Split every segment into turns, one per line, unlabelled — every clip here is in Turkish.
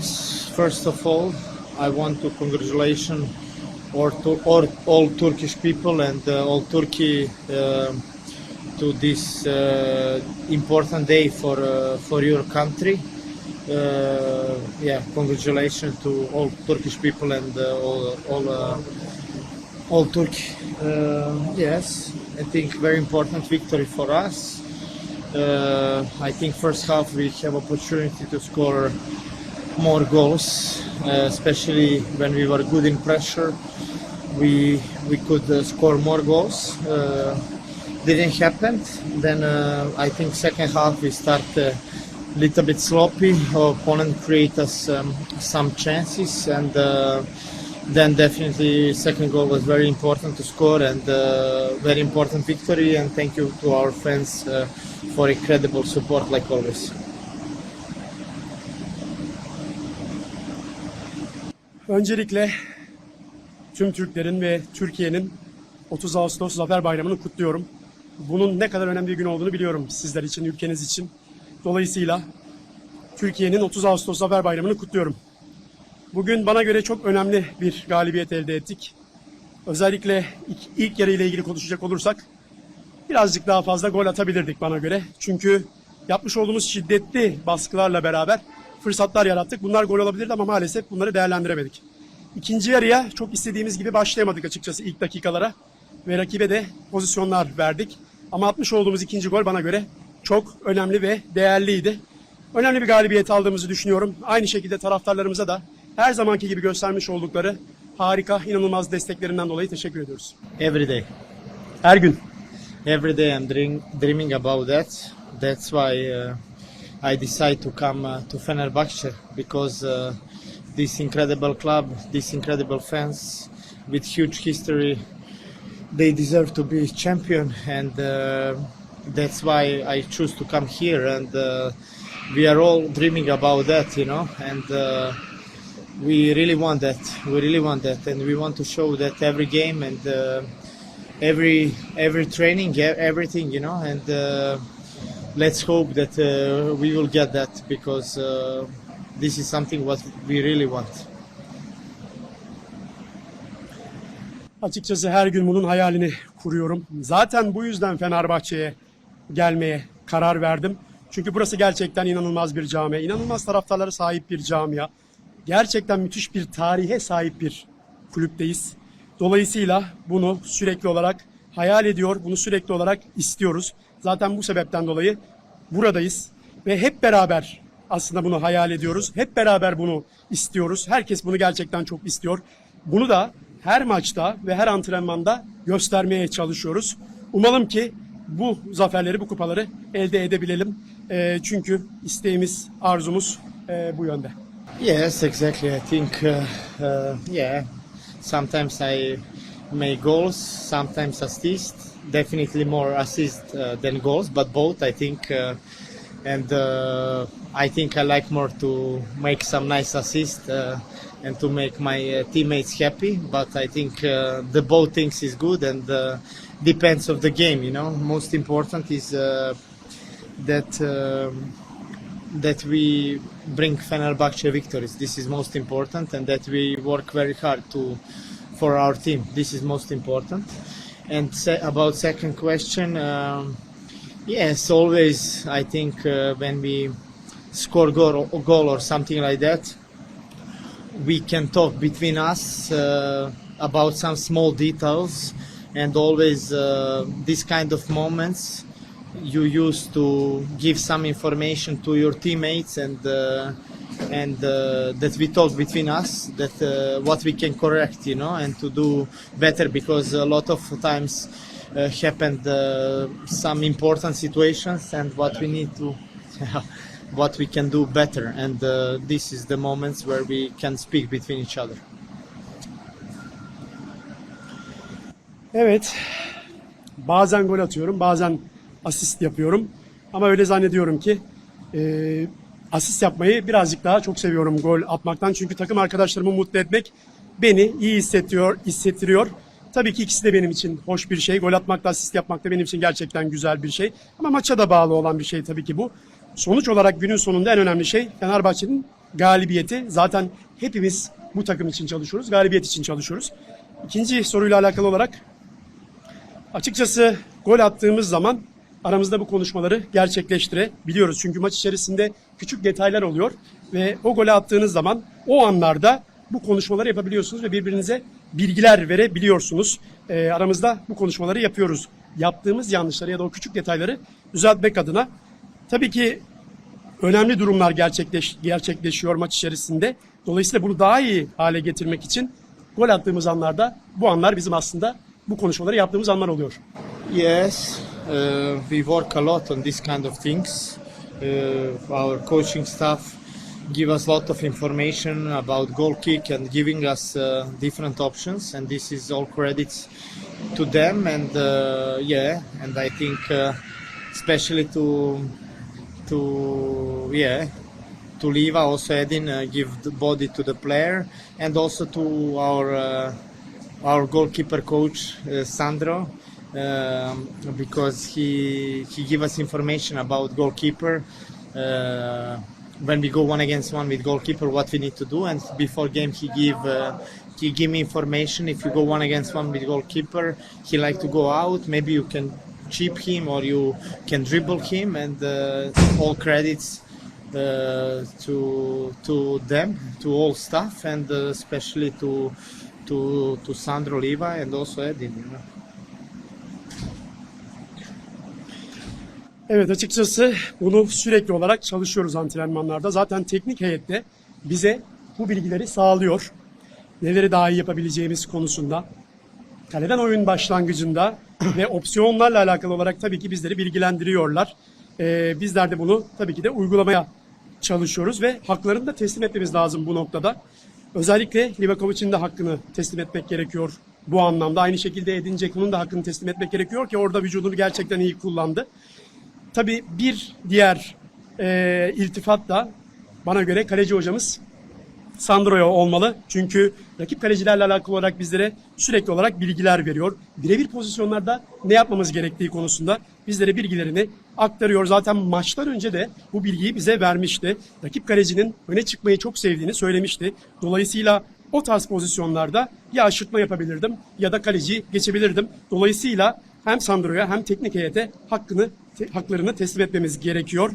First of all, I want to congratulate all, Tur- all, all Turkish people and uh, all Turkey uh, to this uh, important day for uh, for your country. Uh, yeah, congratulations to all Turkish people and uh, all all all Turkey. Yes, I think very important victory for us. I think first half we have opportunity to score more goals, uh, especially when we were good in pressure. We we could uh, score more goals. Uh, didn't happen. Then I think second half we start a little bit sloppy. Our opponent create us um, some chances and. Uh, then definitely second goal was very important to score and uh, very important victory and thank you to our fans uh, for incredible support like always.
Öncelikle tüm Türklerin ve Türkiye'nin 30 Ağustos Zafer Bayramı'nı kutluyorum. Bunun ne kadar önemli bir gün olduğunu biliyorum sizler için, ülkeniz için. Dolayısıyla Türkiye'nin 30 Ağustos Zafer Bayramı'nı kutluyorum. Bugün bana göre çok önemli bir galibiyet elde ettik. Özellikle ilk, yarı ile ilgili konuşacak olursak birazcık daha fazla gol atabilirdik bana göre. Çünkü yapmış olduğumuz şiddetli baskılarla beraber fırsatlar yarattık. Bunlar gol olabilirdi ama maalesef bunları değerlendiremedik. İkinci yarıya çok istediğimiz gibi başlayamadık açıkçası ilk dakikalara ve rakibe de pozisyonlar verdik. Ama atmış olduğumuz ikinci gol bana göre çok önemli ve değerliydi. Önemli bir galibiyet aldığımızı düşünüyorum. Aynı şekilde taraftarlarımıza da her zamanki gibi göstermiş oldukları harika, inanılmaz desteklerinden dolayı teşekkür ediyoruz.
Every day.
Her gün
Every day I'm dream, dreaming about that. That's why uh, I decide to come uh, to Fenerbahce because uh, this incredible club, these incredible fans with huge history, they deserve to be champion and uh, that's why I choose to come here and uh, we are all dreaming about that, you know, and uh, we really want that. We really want that, and we want to show that every game and uh, every every training, everything, you know. And uh, let's hope that uh, we will get that because this is something what we really want.
Açıkçası her gün bunun hayalini kuruyorum. Zaten bu yüzden Fenerbahçe'ye gelmeye karar verdim. Çünkü burası gerçekten inanılmaz bir cami, inanılmaz taraftarlara sahip bir camia. Gerçekten müthiş bir tarihe sahip bir kulüpteyiz. Dolayısıyla bunu sürekli olarak hayal ediyor, bunu sürekli olarak istiyoruz. Zaten bu sebepten dolayı buradayız ve hep beraber aslında bunu hayal ediyoruz. Hep beraber bunu istiyoruz. Herkes bunu gerçekten çok istiyor. Bunu da her maçta ve her antrenmanda göstermeye çalışıyoruz. Umalım ki bu zaferleri, bu kupaları elde edebilelim. Ee, çünkü isteğimiz, arzumuz e, bu yönde.
Yes, exactly. I think, uh, uh, yeah, sometimes I make goals, sometimes assist. Definitely more assist uh, than goals, but both I think. Uh, and uh, I think I like more to make some nice assist uh, and to make my uh, teammates happy. But I think uh, the both things is good and uh, depends of the game. You know, most important is uh, that. Um, that we bring Fenerbahce victories. This is most important, and that we work very hard to for our team. This is most important. And se- about second question, um, yes, always I think uh, when we score goal, goal or something like that, we can talk between us uh, about some small details, and always uh, this kind of moments you use to give some information to your teammates and uh, and uh, that we talk between us that uh, what we can correct you know and to do better because a lot of times uh, happened uh, some important situations and what we need to what we can do better and uh, this is the moments where we can speak between each other
Evet, bazen gol atıyorum, bazen asist yapıyorum. Ama öyle zannediyorum ki e, asist yapmayı birazcık daha çok seviyorum gol atmaktan. Çünkü takım arkadaşlarımı mutlu etmek beni iyi hissettiriyor, hissettiriyor. Tabii ki ikisi de benim için hoş bir şey. Gol atmak da asist yapmak da benim için gerçekten güzel bir şey. Ama maça da bağlı olan bir şey tabii ki bu. Sonuç olarak günün sonunda en önemli şey Fenerbahçe'nin galibiyeti. Zaten hepimiz bu takım için çalışıyoruz. Galibiyet için çalışıyoruz. İkinci soruyla alakalı olarak açıkçası gol attığımız zaman aramızda bu konuşmaları gerçekleştirebiliyoruz. Çünkü maç içerisinde küçük detaylar oluyor ve o golü attığınız zaman o anlarda bu konuşmaları yapabiliyorsunuz ve birbirinize bilgiler verebiliyorsunuz. Ee, aramızda bu konuşmaları yapıyoruz. Yaptığımız yanlışları ya da o küçük detayları düzeltmek adına. Tabii ki önemli durumlar gerçekleş, gerçekleşiyor maç içerisinde. Dolayısıyla bunu daha iyi hale getirmek için gol attığımız anlarda bu anlar bizim aslında bu konuşmaları yaptığımız anlar oluyor.
Yes, uh, we work a lot on this kind of things. Uh, our coaching staff give us a lot of information about goal kick and giving us uh, different options, and this is all credits to them. And uh, yeah, and I think uh, especially to to yeah to Liva also Edin uh, give the body to the player and also to our uh, our goalkeeper coach uh, Sandro um, because he he give us information about goalkeeper uh, when we go one against one with goalkeeper what we need to do. And before game he give uh, he give me information. If you go one against one with goalkeeper he like to go out. Maybe you can chip him or you can dribble him. And uh, all credits uh, to to them to all staff. And uh, especially to to to Sandro Liva and also Edin you know.
Evet açıkçası bunu sürekli olarak çalışıyoruz antrenmanlarda. Zaten teknik heyette bize bu bilgileri sağlıyor. Neleri daha iyi yapabileceğimiz konusunda. Kaleden oyun başlangıcında ve opsiyonlarla alakalı olarak tabii ki bizleri bilgilendiriyorlar. Ee, bizler de bunu tabii ki de uygulamaya çalışıyoruz ve haklarını da teslim etmemiz lazım bu noktada. Özellikle Livakovic'in de hakkını teslim etmek gerekiyor bu anlamda. Aynı şekilde Edin Dzeko'nun da hakkını teslim etmek gerekiyor ki orada vücudunu gerçekten iyi kullandı. Tabii bir diğer e, iltifat da bana göre kaleci hocamız Sandro'ya olmalı. Çünkü rakip kalecilerle alakalı olarak bizlere sürekli olarak bilgiler veriyor. Birebir pozisyonlarda ne yapmamız gerektiği konusunda bizlere bilgilerini aktarıyor. Zaten maçlar önce de bu bilgiyi bize vermişti. Rakip kalecinin öne çıkmayı çok sevdiğini söylemişti. Dolayısıyla o tarz pozisyonlarda ya aşırtma yapabilirdim ya da kaleciyi geçebilirdim. Dolayısıyla hem Sandro'ya hem teknik heyete hakkını te- haklarını teslim etmemiz gerekiyor.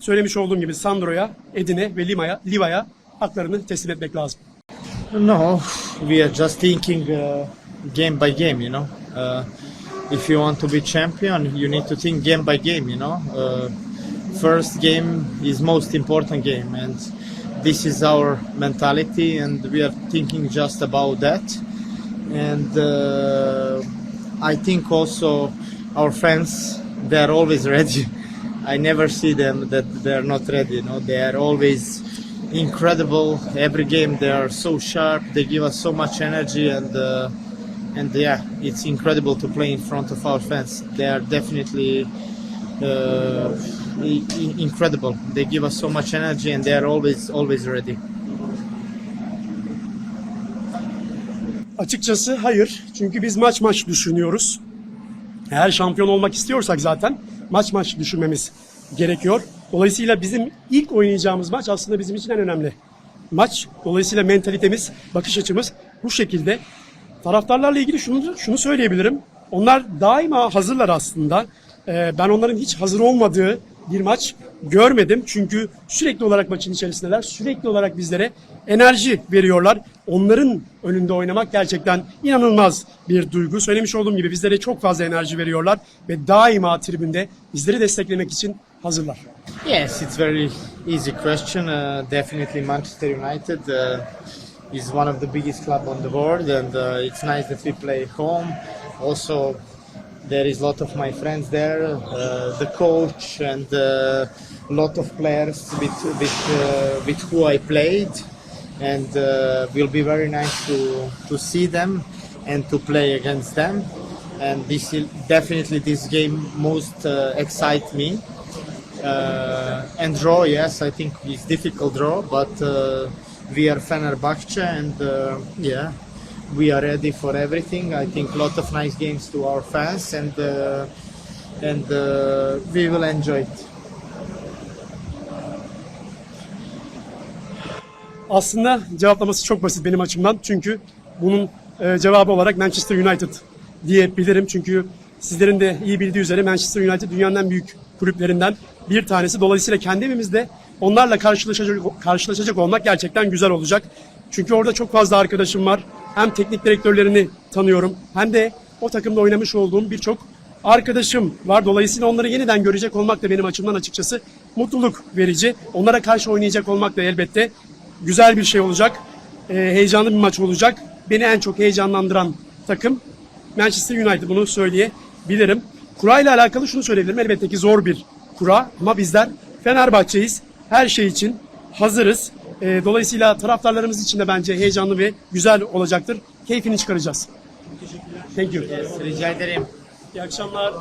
Söylemiş olduğum gibi Sandro'ya, Edin'e ve Lima'ya, Liva'ya haklarını teslim etmek lazım.
No, we are just thinking uh, game by game, you know. Uh, if you want to be champion, you need to think game by game, you know. Uh, first game is most important game, and this is our mentality, and we are thinking just about that. And uh, I think also our fans, they are always ready. I never see them that they are not ready, you know. They are always incredible. Every game they are so sharp. They give us so much energy, and uh, and yeah, it's incredible to play in front of our fans. They are definitely uh, incredible. They give us so much energy, and they are always always ready.
Açıkçası hayır. Çünkü biz maç maç düşünüyoruz. Eğer şampiyon olmak istiyorsak zaten maç maç düşünmemiz gerekiyor. Dolayısıyla bizim ilk oynayacağımız maç aslında bizim için en önemli maç. Dolayısıyla mentalitemiz, bakış açımız bu şekilde. Taraftarlarla ilgili şunu şunu söyleyebilirim. Onlar daima hazırlar aslında. Ee, ben onların hiç hazır olmadığı bir maç görmedim. Çünkü sürekli olarak maçın içerisindeler. Sürekli olarak bizlere enerji veriyorlar. Onların önünde oynamak gerçekten inanılmaz bir duygu. Söylemiş olduğum gibi bizlere çok fazla enerji veriyorlar ve daima tribünde bizleri desteklemek için hazırlar.
Yes, it's very easy question. Uh, definitely Manchester United uh, is one of the biggest club on the world, and uh, it's nice that we play home. Also, there is a lot of my friends there, uh, the coach, and a lot of players with with uh, with who I played, and uh, will be very nice to to see them and to play against them. And this definitely this game most uh, excite me. Uh, and draw, yes, I think it's difficult draw, but uh, we are Fenerbahce and uh, yeah, we are ready for everything. I think a lot of nice games to our fans and uh, and we will enjoy it.
Aslında cevaplaması çok basit benim açımdan. Çünkü bunun e, cevabı olarak Manchester United diyebilirim. Çünkü sizlerin de iyi bildiği üzere Manchester United dünyanın en büyük kulüplerinden bir tanesi. Dolayısıyla kendi evimizde onlarla karşılaşacak, karşılaşacak olmak gerçekten güzel olacak. Çünkü orada çok fazla arkadaşım var. Hem teknik direktörlerini tanıyorum hem de o takımda oynamış olduğum birçok arkadaşım var. Dolayısıyla onları yeniden görecek olmak da benim açımdan açıkçası mutluluk verici. Onlara karşı oynayacak olmak da elbette güzel bir şey olacak. Ee, heyecanlı bir maç olacak. Beni en çok heyecanlandıran takım Manchester United bunu söyleyebilirim. Kura ile alakalı şunu söyleyebilirim. Elbette ki zor bir kura ama bizler Fenerbahçe'yiz. Her şey için hazırız. Ee, dolayısıyla taraftarlarımız için de bence heyecanlı ve güzel olacaktır. Keyfini çıkaracağız. Thank you.
Rica ederim.
İyi akşamlar.